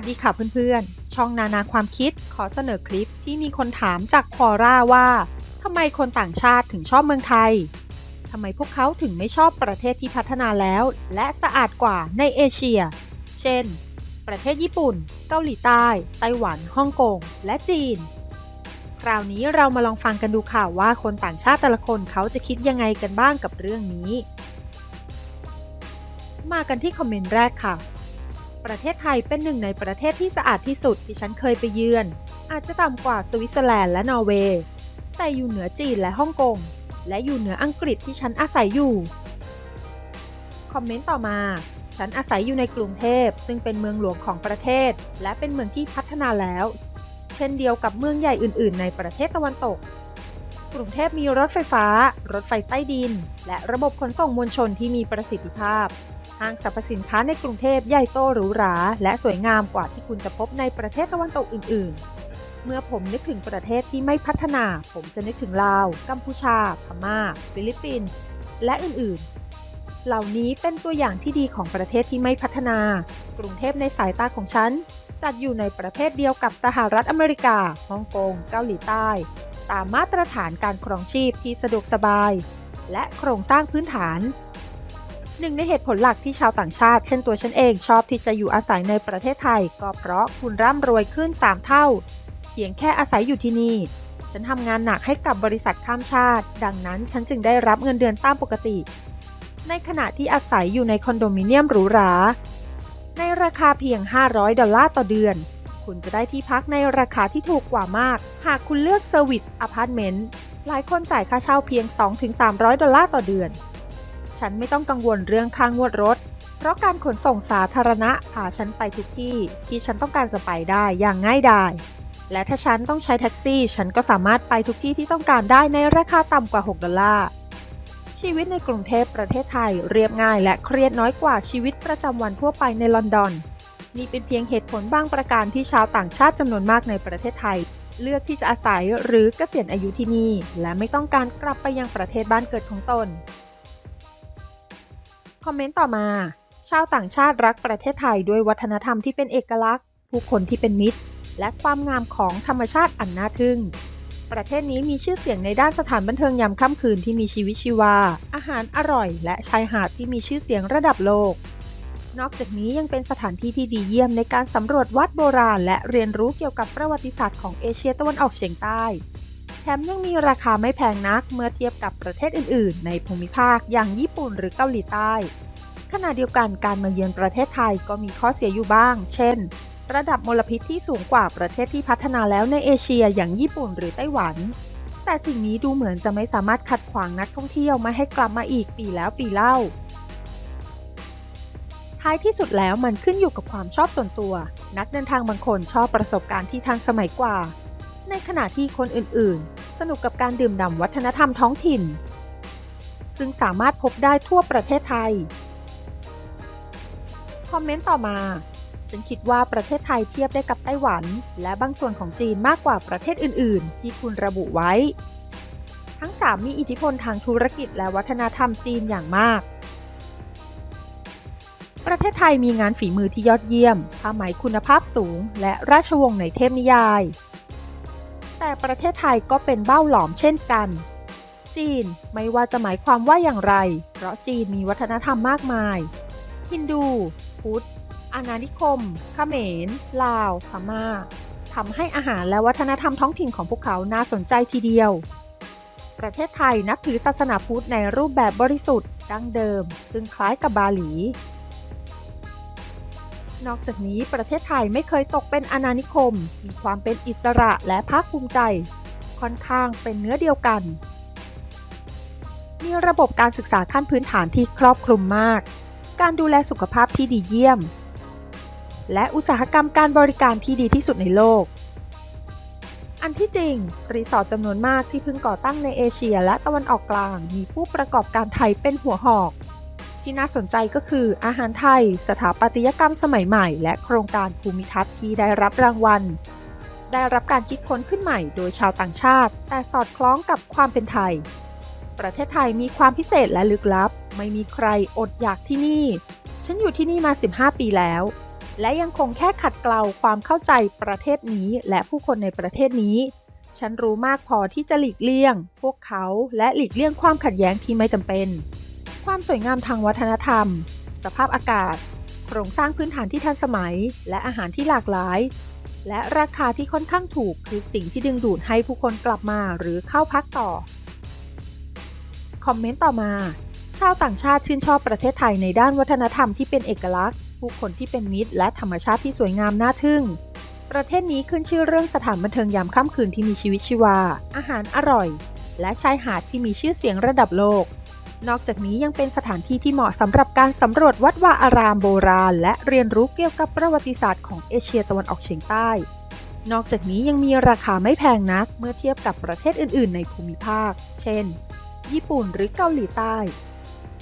สดีค่ะเพื่อนๆ ช่องนานาความคิดขอเสนอคลิปที่มีคนถามจากคอร่าว่าทำไมคนต่างชาติถึงชอบเมืองไทยทำไมพวกเขาถึงไม่ชอบประเทศที่พัฒนาแล้ว และสะอาดกว่าในเอเชีย เช่น ประเทศญี่ปุ่น เกาหลีใต้ ไต้หวัน ฮ่องกง และจีน คราวนี้เรามาลองฟังกันดูค่ะว่าคนต่างชาติแต่ละคนเขาจะคิดยังไงกันบ้างกับเรื่องนี้ มากันที่คอมเมนต์แรกค่ะ ประเทศไทยเป็นหนึ่งในประเทศที่สะอาดที่สุดที่ฉันเคยไปเยือน อาจจะต่ำกว่าสวิตเซอร์แลนด์และนอร์เวย์ แต่อยู่เหนือจีนและฮ่องกง และอยู่เหนืออังกฤษที่ฉันอาศัยอยู่ คอมเมนต์ต่อมา ฉันอาศัยอยู่ในกรุงเทพซึ่งเป็นเมืองหลวงของประเทศ และเป็นเมืองที่พัฒนาแล้ว เช่นเดียวกับเมืองใหญ่อื่น ๆ ในประเทศตะวันตก กรุงเทพมีรถไฟฟ้า รถไฟใต้ดิน และระบบขนส่งมวลชนที่มีประสิทธิภาพ ห้างสรรพสินค้าในกรุงเทพใหญ่โตหรูหรา และสวยงามกว่าที่คุณจะพบในประเทศตะวันตกอื่น ๆ เมื่อผมนึกถึงประเทศที่ไม่พัฒนา ผมจะนึกถึงลาว กัมพูชา พม่า ฟิลิปปินส์และอื่น ๆเหล่านี้เป็นตัวอย่างที่ดีของประเทศที่ไม่พัฒนา กรุงเทพในสายตาของฉัน จัดอยู่ในประเภทเดียวกับสหรัฐอเมริกา ฮ่องกง เกาหลีใต้ ตามมาตรฐานการครองชีพที่สะดวกสบาย และโครงสร้างพื้นฐาน หนึ่งในเหตุผลหลักที่ชาวต่างชาติ เช่นตัวฉันเองชอบที่จะอยู่อาศัยในประเทศไทย ก็เพราะคุณร่ำรวยขึ้น 3 เท่า เพียงแค่อาศัยอยู่ที่นี่ ฉันทำงานหนักให้กับบริษัทข้ามชาติ ดังนั้นฉันจึงได้รับเงินเดือนตามปกติ ในขณะที่อาศัยอยู่ในคอนโดมิเนียมหรูหราในราคาเพียง 500 ดอลลาร์ต่อเดือน คุณจะได้ที่พักในราคาที่ถูกกว่ามาก หากคุณเลือกเซอร์วิสอพาร์ตเมนต์หลายคนจ่ายค่าเช่าเพียง 2-300 ดอลลาร์ต่อเดือน ฉันไม่ต้องกังวลเรื่องค่างวดรถ เพราะการขนส่งสาธารณะพาฉันไปทุกที่ที่ฉันต้องการจะไปได้อย่างง่ายดาย และถ้าฉันต้องใช้แท็กซี่ ฉันก็สามารถไปทุกที่ที่ต้องการได้ในราคาต่ำกว่า 6 ดอลลาร์ ชีวิตในกรุงเทพประเทศไทยเรียบง่ายและเครียดน้อยกว่าชีวิตประจำวันทั่วไปในลอนดอน นี่เป็นเพียงเหตุผลบางประการที่ชาวต่างชาติจำนวนมากในประเทศไทยเลือกที่จะอาศัยหรือเกษียณอายุที่นี่ และไม่ต้องการกลับไปยังประเทศบ้านเกิดของตน คอมเมนต์ต่อมา ชาวต่างชาติรักประเทศไทยด้วยวัฒนธรรมที่เป็นเอกลักษณ์ ผู้คนที่เป็นมิตร และความงามของธรรมชาติอันน่าทึ่ง ประเทศนี้มีชื่อเสียงในด้านสถานบันเทิงยามค่ำคืนที่มีชีวิตชีวา อาหารอร่อย และชายหาดที่มีชื่อเสียงระดับโลก นอกจากนี้ยังเป็นสถานที่ที่ดีเยี่ยมในการสำรวจวัดโบราณ และเรียนรู้เกี่ยวกับประวัติศาสตร์ของเอเชียตะวันออกเฉียงใต้ แถมยังมีราคาไม่แพงนักเมื่อเทียบกับประเทศอื่น ๆ ในภูมิภาคอย่างญี่ปุ่นหรือเกาหลีใต้ ขณะเดียวกันการมาเยือนประเทศไทยก็มีข้อเสียอยู่บ้าง เช่น ระดับมลพิษที่สูงกว่าประเทศที่พัฒนาแล้วในเอเชียอย่างญี่ปุ่นหรือไต้หวัน แต่สิ่งนี้ดูเหมือนจะไม่สามารถขัดขวางนักท่องเที่ยวไม่ให้กลับมาอีกปีแล้วปีเล่า ท้ายที่สุดแล้วมันขึ้นอยู่กับความชอบส่วนตัว นักเดินทางบางคนชอบประสบการณ์ที่ทันสมัยกว่า ในขณะที่คนอื่นๆ สนุกกับการดื่มด่ำวัฒนธรรมท้องถิ่น ซึ่งสามารถพบได้ทั่วประเทศไทย คอมเมนต์ต่อมา ฉันคิดว่าประเทศไทยเทียบได้กับไต้หวัน และบางส่วนของจีนมากกว่าประเทศอื่น ๆ ที่คุณระบุไว้ ทั้ง 3 มีอิทธิพลทางธุรกิจและวัฒนธรรมจีนอย่างมากประเทศไทยมีงานฝีมือที่ยอดเยี่ยม ผ้าไหมคุณภาพสูง และราชวงศ์ในเทพนิยาย แต่ประเทศไทยก็เป็นเบ้าหลอมเช่นกัน จีนไม่ว่าจะหมายความว่าอย่างไร เพราะจีนมีวัฒนธรรมมากมาย ฮินดู พุทธ อาณานิคมเขมร ลาว พม่าทำให้อาหารและวัฒนธรรมท้องถิ่นของพวกเขาน่าสนใจทีเดียว ประเทศไทยนับถือศาสนาพุทธในรูปแบบบริสุทธิ์ดั้งเดิม ซึ่งคล้ายกับบาหลี นอกจากนี้ประเทศไทยไม่เคยตกเป็นอาณานิคม มีความเป็นอิสระและภาคภูมิใจ ค่อนข้างเป็นเนื้อเดียวกัน มีระบบการศึกษาขั้นพื้นฐานที่ครอบคลุมมาก การดูแลสุขภาพที่ดีเยี่ยม และอุตสาหกรรมการบริการที่ดีที่สุดในโลก อันที่จริง รีสอร์ทจำนวนมากที่เพิ่งก่อตั้งในเอเชียและตะวันออกกลาง มีผู้ประกอบการไทยเป็นหัวหอก ที่น่าสนใจก็คืออาหารไทย สถาปัตยกรรมสมัยใหม่ และโครงการภูมิทัศน์ที่ได้รับรางวัล ได้รับการคิดค้นขึ้นใหม่โดยชาวต่างชาติ แต่สอดคล้องกับความเป็นไทย ประเทศไทยมีความพิเศษและลึกลับ ไม่มีใครอดอยากที่นี่ ฉันอยู่ที่นี่มา 15 ปีแล้ว และยังคงแค่ขัดเกลาความเข้าใจประเทศนี้และผู้คนในประเทศนี้ ฉันรู้มากพอที่จะหลีกเลี่ยง พวกเขาและหลีกเลี่ยงความขัดแย้งที่ไม่จำเป็น ความสวยงามทางวัฒนธรรม สภาพอากาศ โครงสร้างพื้นฐานที่ทันสมัย และอาหารที่หลากหลาย และราคาที่ค่อนข้างถูกคือสิ่งที่ดึงดูดให้ผู้คนกลับมาหรือเข้าพักต่อ คอมเมนต์ต่อมา ชาวต่างชาติชื่นชอบประเทศไทยในด้านวัฒนธรรมที่เป็นเอกลักษณ์ ผู้คนที่เป็นมิตร และธรรมชาติที่สวยงามน่าทึ่งประเทศนี้ขึ้นชื่อเรื่องสถานบันเทิงยามค่ำคืนที่มีชีวิตชีวา อาหารอร่อย และชายหาดที่มีชื่อเสียงระดับโลก นอกจากนี้ยังเป็นสถานที่ที่เหมาะสำหรับการสำรวจวัดวาอารามโบราณ และเรียนรู้เกี่ยวกับประวัติศาสตร์ของเอเชียตะวันออกเฉียงใต้ นอกจากนี้ยังมีราคาไม่แพงนักเมื่อเทียบกับประเทศอื่น ๆ ในภูมิภาค เช่น ญี่ปุ่นหรือเกาหลีใต้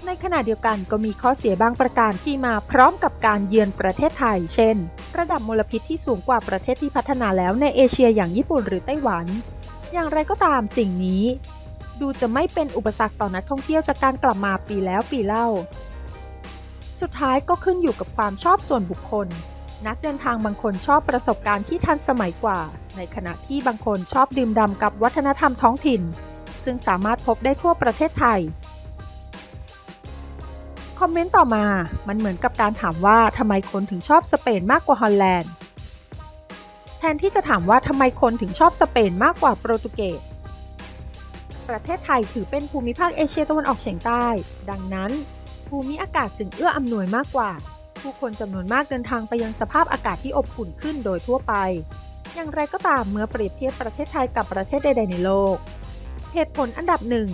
ในขณะเดียวกันก็มีข้อเสียบางประการที่มาพร้อมกับการเยือนประเทศไทย เช่น ระดับมลพิษที่สูงกว่าประเทศที่พัฒนาแล้วในเอเชียอย่างญี่ปุ่นหรือไต้หวันอย่างไรก็ตามสิ่งนี้ ดูจะไม่เป็นอุปสรรคต่อนักท่องเที่ยวจากการกลับมาปีแล้วปีเล่า สุดท้ายก็ขึ้นอยู่กับความชอบส่วนบุคคล นักเดินทางบางคนชอบประสบการณ์ที่ทันสมัยกว่า ในขณะที่บางคนชอบดื่มด่ำกับวัฒนธรรมท้องถิ่น ซึ่งสามารถพบได้ทั่วประเทศไทยคอมเมนต์ต่อมา มันเหมือนกับการถามว่าทำไมคนถึงชอบสเปนมากกว่าฮอลแลนด์ แทนที่จะถามว่าทำไมคนถึงชอบสเปนมากกว่าโปรตุเกส ประเทศไทยถือเป็นภูมิภาคเอเชียตะวันออกเฉียงใต้ ดังนั้น ภูมิอากาศจึงเอื้ออำนวยมากกว่า ผู้คนจำนวนมากเดินทางไปยังสภาพอากาศที่อบอุ่นขึ้นโดยทั่วไป อย่างไรก็ตามเมื่อเปรียบเทียบประเทศไทยกับประเทศใด ๆ ในโลก เหตุผลอันดับหนึ่ง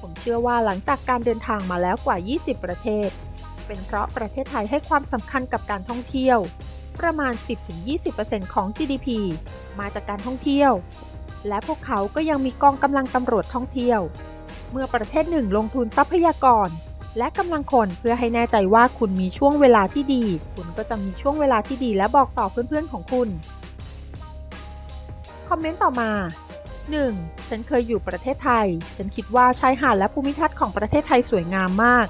ผมเชื่อว่าหลังจากการเดินทางมาแล้วกว่า 20 ประเทศ เป็นเพราะประเทศไทยให้ความสำคัญกับการท่องเที่ยว ประมาณ 10-20%ของ GDP มาจากการท่องเที่ยว และพวกเขาก็ยังมีกองกำลังตำรวจท่องเที่ยว เมื่อประเทศหนึ่งลงทุนทรัพยากร และกำลังคนเพื่อให้แน่ใจว่าคุณมีช่วงเวลาที่ดี คุณก็จะมีช่วงเวลาที่ดีและบอกต่อเพื่อนๆของคุณ คอมเมนต์ต่อมา 1. ฉันเคยอยู่ประเทศไทย ฉันคิดว่าชายหาดและภูมิทัศน์ของประเทศไทยสวยงามมาก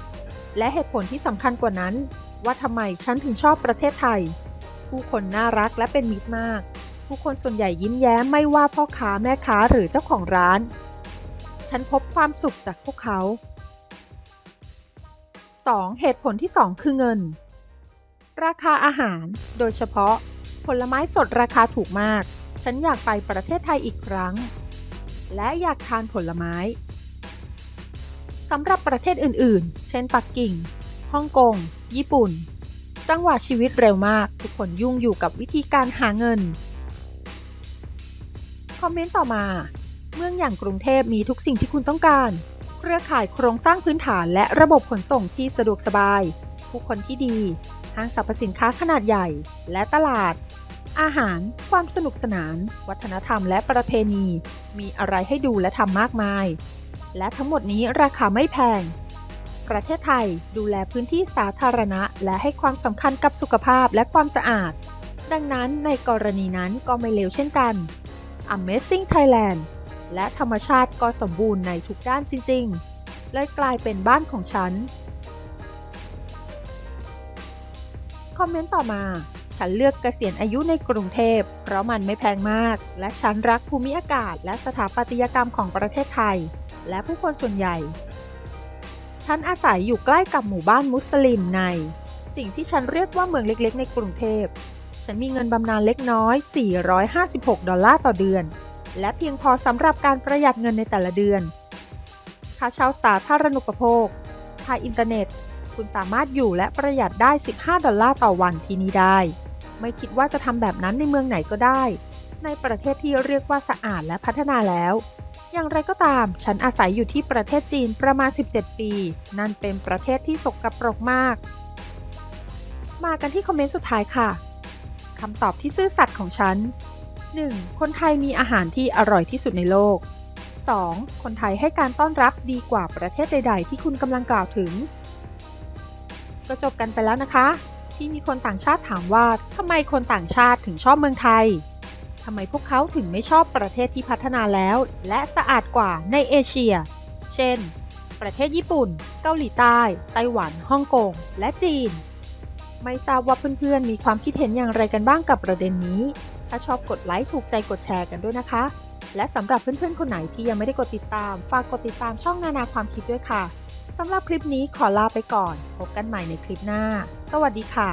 และเหตุผลที่สำคัญกว่านั้น ว่าทำไมฉันถึงชอบประเทศไทย ผู้คนน่ารักและเป็นมิตรมาก ผู้คนส่วนใหญ่ยิ้มแย้มไม่ว่าพ่อค้าแม่ค้าหรือเจ้าของร้าน ฉันพบความสุขจากพวกเขา 2. เหตุผลที่ 2 คือเงิน ราคาอาหาร โดยเฉพาะ ผลไม้สดราคาถูกมาก ฉันอยากไปประเทศไทยอีกครั้ง และอยากทานผลไม้สำหรับประเทศอื่น ๆ เช่น ปักกิ่ง ฮ่องกง ญี่ปุ่น จังหวะชีวิตเร็วมาก ทุกคนยุ่งอยู่กับวิธีการหาเงิน อมเมนต์ต่อมา เมืองอย่างกรุงเทพมีทุกสิ่งที่คุณต้องการ เครือข่ายโครงสร้างพื้นฐานและระบบขนส่งที่สะดวกสบาย ผู้คนที่ดี ห้างสรรพสินค้าขนาดใหญ่ และตลาด อาหาร ความสนุกสนาน วัฒนธรรมและประเพณี มีอะไรให้ดูและทำมากมาย และทั้งหมดนี้ราคาไม่แพง ประเทศไทยดูแลพื้นที่สาธารณะ และให้ความสำคัญกับสุขภาพและความสะอาดดังนั้นในกรณีนั้นก็ไม่เลวเช่นกัน Amazing Thailand และธรรมชาติก็สมบูรณ์ในทุกด้านจริงๆเลยกลายเป็นบ้านของฉัน คอมเมนต์ต่อมา ฉันเลือกเกษียณอายุในกรุงเทพ เพราะมันไม่แพงมาก และฉันรักภูมิอากาศ และสถาปัตยกรรมของประเทศไทย และผู้คนส่วนใหญ่ ฉันอาศัยอยู่ใกล้กับหมู่บ้านมุสลิมใน สิ่งที่ฉันเรียกว่าเมืองเล็กๆ ในกรุงเทพ ฉันมีเงินบำนาญเล็กน้อย 456 ดอลลาร์ต่อเดือน และเพียงพอสำหรับการประหยัดเงินในแต่ละเดือน ค่าเช่าสาธารณูปโภค ค่าอินเทอร์เน็ต คุณสามารถอยู่และประหยัดได้ 15 ดอลลาร์ต่อวันที่นี่ได้ ไม่คิดว่าจะทำแบบนั้นในเมืองไหนก็ได้ ในประเทศที่เรียกว่าสะอาดและพัฒนาแล้วอย่างไรก็ตาม ฉันอาศัยอยู่ที่ประเทศจีนประมาณ 17 ปี นั่นเป็นประเทศที่สกปรกมาก มากันที่คอมเมนต์สุดท้ายค่ะ คำตอบที่ซื่อสัตย์ของฉัน 1. คนไทยมีอาหารที่อร่อยที่สุดในโลก 2. คนไทยให้การต้อนรับดีกว่าประเทศใด ๆ ที่คุณกำลังกล่าวถึง ก็จบกันไปแล้วนะคะ ที่มีคนต่างชาติถามว่าทำไมคนต่างชาติถึงชอบเมืองไทยทำไมพวกเขาถึงไม่ชอบประเทศที่พัฒนาแล้ว และสะอาดกว่าในเอเชีย เช่น ประเทศญี่ปุ่น เกาหลีใต้ ไต้หวัน ฮ่องกง และจีน ไม่ทราบว่าเพื่อนๆ มีความคิดเห็นอย่างไรกันบ้างกับประเด็นนี้ ถ้าชอบกดไลค์ถูกใจกดแชร์กันด้วยนะคะ และสำหรับเพื่อนๆ คนไหนที่ยังไม่ได้กดติดตาม ฝากกดติดตามช่องนานาความคิดด้วยค่ะสำหรับคลิปนี้ขอลาไปก่อน พบกันใหม่ในคลิปหน้า สวัสดีค่ะ